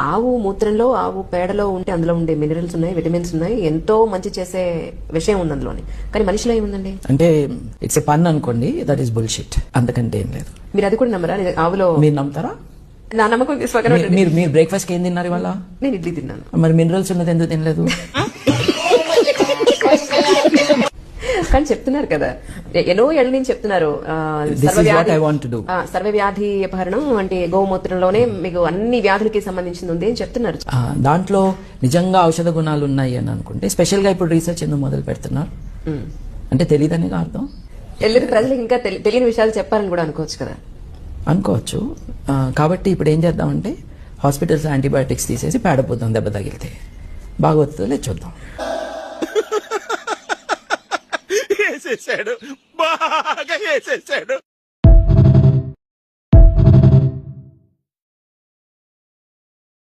ఆవు మూత్రంలో ఆవు పేడలో ఉంటే అందులో ఉండే మినరల్స్ ఉన్నాయి విటమిన్స్ ఉన్నాయి ఎంతో మంచి చేసే విషయం ఉంది అందులోని. కానీ మనిషిలో ఏముందండి? అంటే ఇట్స్ ఎ పన్ అనుకోండి దట్ ఈస్ బుల్షిట్ అంతకంటే ఏం లేదు. మీరు అది కూడా నమ్మరా? ఆవులో మీరు నమ్ముతారా? నా నమ్మకం. మీరు మీరు బ్రేక్ఫాస్ట్ ఏం తిన్నారు ఇవాళ? నేను ఇడ్లీ తిన్నాను. మరి మినరల్స్ ఉన్నది ఎందుకు తినలేదు? కానీ చెప్తున్నారు కదా. ఎన్నో ఏళ్ళ నుంచి చెప్తున్నారు. సర్వవ్యాధి- అపహరణం అంటే గోమూత్రంలోనే మీకు అన్ని వ్యాధులకి సంబంధించింది ఉంది అని చెప్తున్నారు. ఆ, దాంట్లో నిజంగా ఔషధ గుణాలు ఉన్నాయి అని అనుకుంటే స్పెషల్గా ఇప్పుడు రీసెర్చ్ ఎందుకు మొదలు పెడుతున్నారు. అంటే తెలియదని అర్థం? ఎల్లుండి ప్రజలకు ఇంకా తెలి- తెలియని విషయాలు చెప్పాలని కూడా అనుకోవచ్చు కదా. అనుకోవచ్చు. కాబట్టి ఇప్పుడు ఏం చేద్దామంటే హాస్పిటల్స్ యాంటీబయాటిక్స్ తీసేసి పేడపోతాం దెబ్బ తగిలితే. బాగా వస్తుందో లేదు చూద్దాం. వేసేసాడు బాగా వేసేసాడు